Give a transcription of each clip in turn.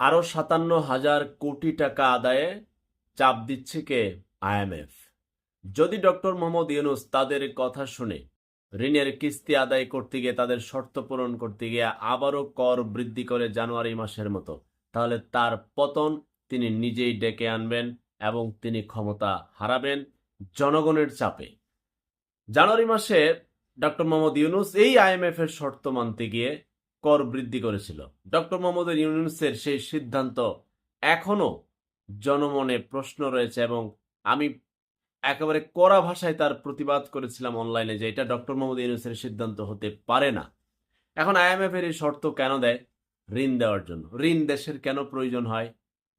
আরও সাতান্ন হাজার কোটি টাকা আদায়ে চাপ দিচ্ছে কে আইএমএফ যদি ডক্টর মোহাম্মদ ইউনুস তাদের কথা শুনে ঋণের কিস্তি আদায় করতে গিয়ে তাদের শর্ত পূরণ করতে গিয়ে আবারও কর বৃদ্ধি করে জানুয়ারি মাসের মতো, তাহলে তার পতন তিনি নিজেই ডেকে আনবেন এবং তিনি ক্ষমতা হারাবেন জনগণের চাপে। জানুয়ারি মাসে ডক্টর মোহাম্মদ ইউনুস এই আইএমএফ এর শর্ত মানতে গিয়ে কর বৃদ্ধি করেছিল। ডক্টর মোহাম্মদ ইউনুসের সেই সিদ্ধান্ত এখনও জনমনে প্রশ্ন রয়েছে এবং আমি একেবারে কড়া ভাষায় তার প্রতিবাদ করেছিলাম অনলাইনে যে এটা ডক্টর মোহাম্মদ ইউনুসের সিদ্ধান্ত হতে পারে না। এখন আইএমএফ এর এই শর্ত কেন দেয়? ঋণ দেওয়ার জন্য। ঋণ দেশের কেন প্রয়োজন হয়?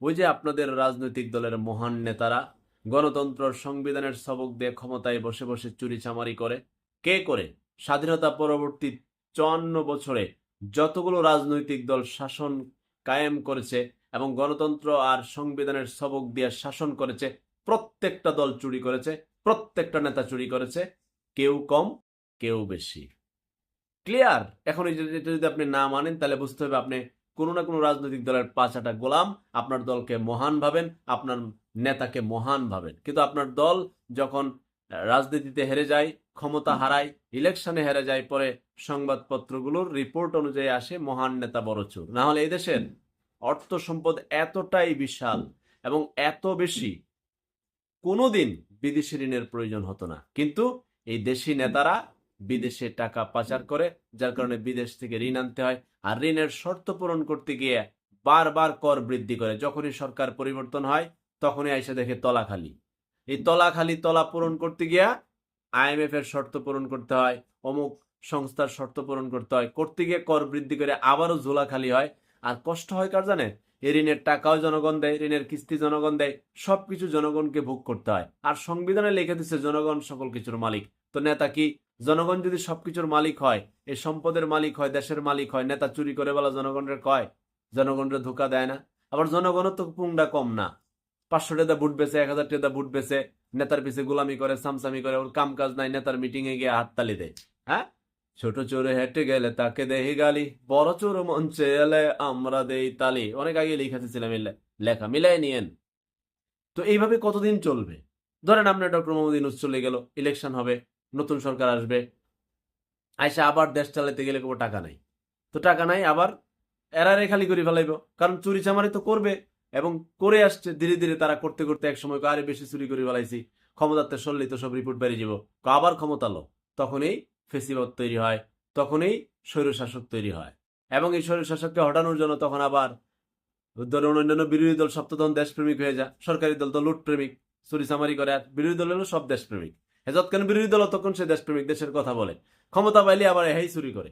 ওই যে আপনাদের রাজনৈতিক দলের মহান নেতারা গণতন্ত্র সংবিধানের সবক দিয়ে ক্ষমতায় বসে বসে চুরি চামারি করে। কে করে? স্বাধীনতা পরবর্তী চুয়ান্ন বছরে যতগুলো রাজনৈতিক দল শাসন কায়েম করেছে এবং গণতন্ত্র আর সংবিধানের সবক দিয়ে শাসন করেছে, প্রত্যেকটা দল চুরি করেছে, প্রত্যেকটা নেতা চুরি করেছে, কেউ কম, কেউ বেশি। ক্লিয়ার? এখন এটা যদি আপনি না মানেন, তাহলে বুঝতে হবে আপনি কোনো না কোনো রাজনৈতিক দলের পাঁচাটা গোলাম, আপনার দলকে মহান ভাবেন, আপনার নেতাকে মহান ভাবেন। কিন্তু আপনার দল যখন রাজনীতিতে হেরে যায় ক্ষমতা হারায় ইলেকশনে হেরে যায় পরে সংবাদপত্রগুলোর রিপোর্ট অনুযায়ী আসে মহান নেতা বড় চোর না হলে এদেশের অর্থ সম্পদ এতটাই বিশাল এবং এত বেশি কোনোদিন বিদেশি ঋণের প্রয়োজন হতো না। কিন্তু এই দেশি নেতারা বিদেশে টাকা পাচার করে যার কারণে বিদেশ থেকে ঋণ আনতে হয় আর ঋণের শর্ত পূরণ করতে গিয়ে বারবার কর বৃদ্ধি করে। যখনই সরকার পরিবর্তন হয় তখনই এসে দেখে তলা খালি এই তলা খালি তলা পূরণ করতে গিয়া আইএমএফ এর শর্ত পূরণ করতে হয়, অমুক সংস্থার শর্ত পূরণ করতে হয়, করতে গিয়ে কর বৃদ্ধি করে আবারও ঝোলা খালি হয়। আর কষ্ট হয় কার জানে এই ঋণের টাকাও জনগণ দেয়, ঋণের কিস্তি জনগণ দেয়, সবকিছু জনগণকে ভোগ করতে হয়। আর সংবিধানে লিখে দিচ্ছে জনগণ সকল কিছুর মালিক। তো নেতা কি? জনগণ যদি সবকিছুর মালিক হয় এই সম্পদের মালিক হয়, দেশের মালিক হয়, নেতা চুরি করে বলা জনগণের কয়? জনগণের ধোকা দেয় না। আবার জনগণও তো পুংডা কম না। পাঁচশো টাকা বুট বেছে এক হাজার টাকা বুট বেছে নেতার পিছে গোলামি করে, সামসামি করে, ওর কাম কাজ নাই, নেতার মিটিং এ গিয়ে হাততালি দেয়। হ্যাঁ? ছোট চোরে হেঁটে গেলে তাকে দেহি গালি, বড় চোর মঞ্চে এলে আমরা দেই তালি। অনেক আগে লিখেছিলাম লেখা, মিলাই নিয়েন। তো এইভাবে কতদিন চলবে? ধরেন আপনার ডক্টর মোহাম্মদ ইউনুস চলে গেল ইলেকশন হবে, নতুন সরকার আসবে, আইসা আবার দেশ চালাতে গেলে কোনো টাকা নাই। তো টাকা নাই, আবার এরারে খালি করে ফেলাইব, কারণ চুরি চামারি তো করবে। এবং করে আসছে, ধীরে ধীরে তারা করতে করতে এক সময় আরে বেশি চুরি করে ফেলাইছি ক্ষমতাতে সরলি তো সব রিপোর্ট বেরিয়ে যাব আবার ক্ষমতা লো। তখনই ফেসিবাদ তৈরি হয় তখনই স্বৈরশাসক তৈরি হয় এবং এই স্বৈরশাসককে হটানোর জন্য তখন আবার ধরুন অন্যান্য বিরোধী দল তখন দেশপ্রেমিক হয়ে যায়, সরকারি দল তো লুটপ্রেমিক চুরি চামারি করে আর বিরোধী দল হলো সব দেশপ্রেমিক। যতক্ষণ বিরোধী দল তখন সে দেশপ্রেমিক, দেশের কথা বলে? ক্ষমতা পাইলে আবার এহাই চুরি করে।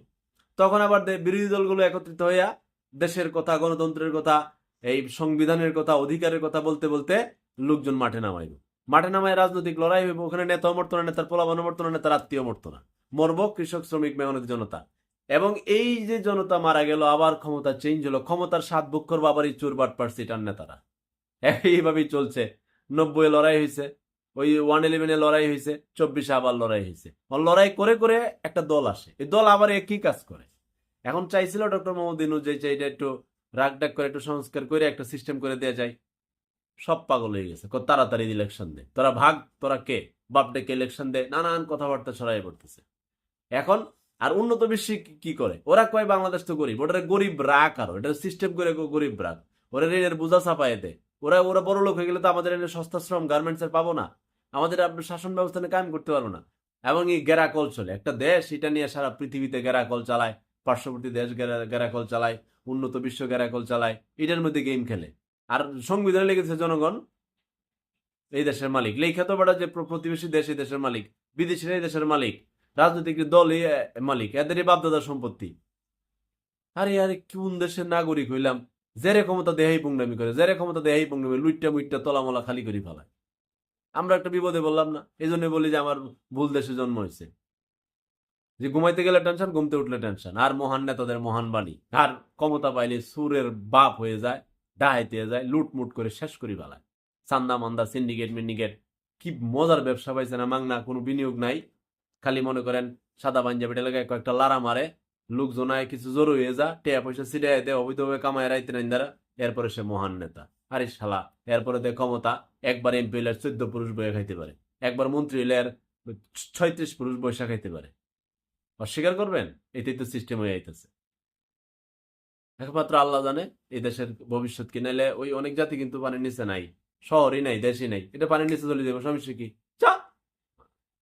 তখন আবার বিরোধী দলগুলো একত্রিত হইয়া দেশের কথা, গণতন্ত্রের কথা এই সংবিধানের কথা, অধিকারের কথা বলতে বলতে লোকজন মাঠে নামাইব মাঠে নামায় রাজনৈতিক লড়াই হইব, ওখানে নেতাও মরতো না, নেতার পোলাবানো মরতো নেতার আত্মীয় মরতো না। মরব কৃষক, শ্রমিক, মেহনতি জনতা। এবং এই যে জনতা মারা গেল, আবার ক্ষমতা চেঞ্জ হলো, ক্ষমতার স্বাদ বুক করব আবার এই চোরবাট পার্সিটার নেতারা। এইভাবেই চলছে। নব্বই লড়াই হয়েছে ওই ওয়ান ইলেভেনে লড়াই হয়েছে চব্বিশে আবার লড়াই হয়েছে লড়াই করে করে একটা দল আসে, এই দল আবার একই কাজ করে। এখন চাইছিল ডক্টর মোহাম্মদ ইনু যে যে এটা একটু রাগ ডাক করে একটু সংস্কার করে একটা সিস্টেম করে দেওয়া যায়। সব পাগল হয়ে গেছে। তাড়াতাড়ি ইলেকশন দে। তোরা ভাগ, তোরা কে? বাপ ডেকে ইলেকশন দে। নানান কথাবার্তা ছড়াই পড়তেছে। এখন আর উন্নত বিশ্বে কি- করে? ওরা কয়, বাংলাদেশ তো গরিব। ওটা গরিব রাগ আরও। এটা সিস্টেম করে গরিব রাগ। ওরা ঋণের বোঝা চাপায় দেয়। ওরা ওরা বড় লোক হয়ে গেলে তো আমাদের এনে সস্তা শ্রম গার্মেন্টস এর পাবো না। আমাদের শাসন ব্যবস্থা নিয়ে কায়েম করতে পারব না। এবং এই গেরাকল চলে। একটা দেশ, এটা নিয়ে সারা পৃথিবীতে গেরাকল চালায়। পার্শ্ববর্তী দেশ গেরা- গেরাকল চালায়। উন্নত বিশ্ব গেরাকল চালায়, এটার মধ্যে গেম খেলে। আর সংবিধানে লেগেছে জনগণ, এই দেশের মালিক। লেখা তো বেটা যে প্রতিবেশী দেশ, এই দেশের মালিক। বিদেশিরা এই দেশের মালিক। রাজনৈতিক দল, এই মালিক। এদেরই বাপদাদার সম্পত্তি। আরে আরে, কোন দেশের নাগরিক হইলাম? জেরে ক্ষমতা দেহাই পুংনামি করে, জেরে ক্ষমতা দেহাই পুংনামি লুইটটা মুইটটা তলামলা খালি করে ফেলায়। আমরা একটা বিপদে বললাম না। এই বলি যে, আমার ভুল দেশে জন্ম হয়েছে। যে ঘুমাইতে গেলে টেনশন ঘুমতে উঠলে টেনশন আর মহান নেতাদের মহান বাণী। আর ক্ষমতা পাইলে সুরের বাপ হয়ে যায়, ডাহাইতে যায়, লুটমুট করে শেষ করি ফেলায় চান্দা মান্দা সিন্ডিকেট মিন্ডিকেট কি মজার ব্যবসা পাইছে না, মাংনা কোনো বিনিয়োগ নাই। খালি মনে করেন, সাদা পাঞ্জাবি এলাকায় কয়েকটা লারা মারে, লোকজন আয় কিছু জোর হয়ে যা টেয়া পয়সা ছিটাই দেয়, অবৈধভাবে কামায় রাইতে নাই দ্বারা। এরপরে সে মহান নেতা। আরে শালা, এরপরে দেখ ক্ষমতা, একবার এমপি হইলে চোদ্দ পুরুষ বয়ে খাইতে পারে। একবার মন্ত্রী হইলে ছয়ত্রিশ পুরুষ বৈশা খাইতে পারে। অস্বীকার করবেন? এটাই তো সিস্টেম হয়ে যাইতেছে। একমাত্র আল্লাহ জানে এই দেশের ভবিষ্যৎ কি। নাইলে ওই অনেক জাতি কিন্তু পানির নিচে নাই, শহরই নাই, দেশই নাই। এটা পানির নিচে চলে যাবে সমস্যা কি? চা